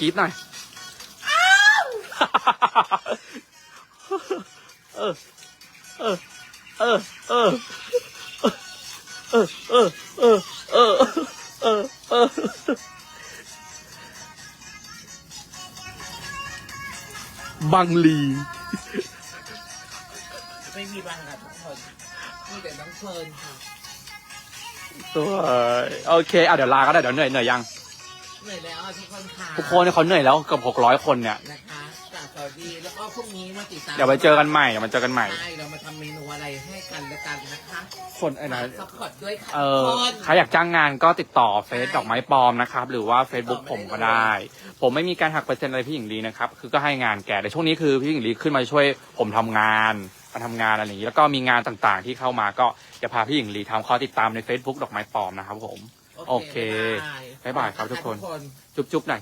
กรี๊ดหน่อยเออเออเออเออเออเออเออเออเออเออบังลีไม่มีบางกับทุกคนมีแต่น้องเพลินค่ะสวโอเค อะ เดี๋ยวลาก็ได้ เดี๋ยวเหนื่อยเหนื่อยยัง เหนื่อยแล้วอะทุกคนค่ะทุกคนเนี่ยเขาเหนื่อยแล้วเกือบหกร้อยคนเนี่ย นะคะจากสวัสดีแล้วก็พรุ่งนี้มาติดตามเดี๋ยวไปเจอกันใหม่เดี๋ยวมาเจอกันใหม่ ใช่เรามาทำเมนูอะไรให้กันและกันนะคะคนไอ้นะซัพพอร์ตด้วยค่ะเออทุกคนใครอยากจ้างงานก็ติดต่อเฟซดอกไม้ปลอมนะครับ หรือว่า Facebook ผมก็ได้ ผมไม่มีการหักเปอร์เซ็นต์อะไรพี่หญิงลีนะครับ คือก็ให้งานแกแต่ช่วงนี้คือพี่หญิงลีขึ้นมาช่วยผมทำงานมาทำงานอะไรอย่างนี้ แล้วก็มีงานต่างๆที่เข้ามาก็จะพาพี่หญิงลีทำขอติดตามใน Facebook ดอกไม้ปลอมนะครับผม โอเค บ๊ายบายครับทุกคน จุ๊บๆหน่อย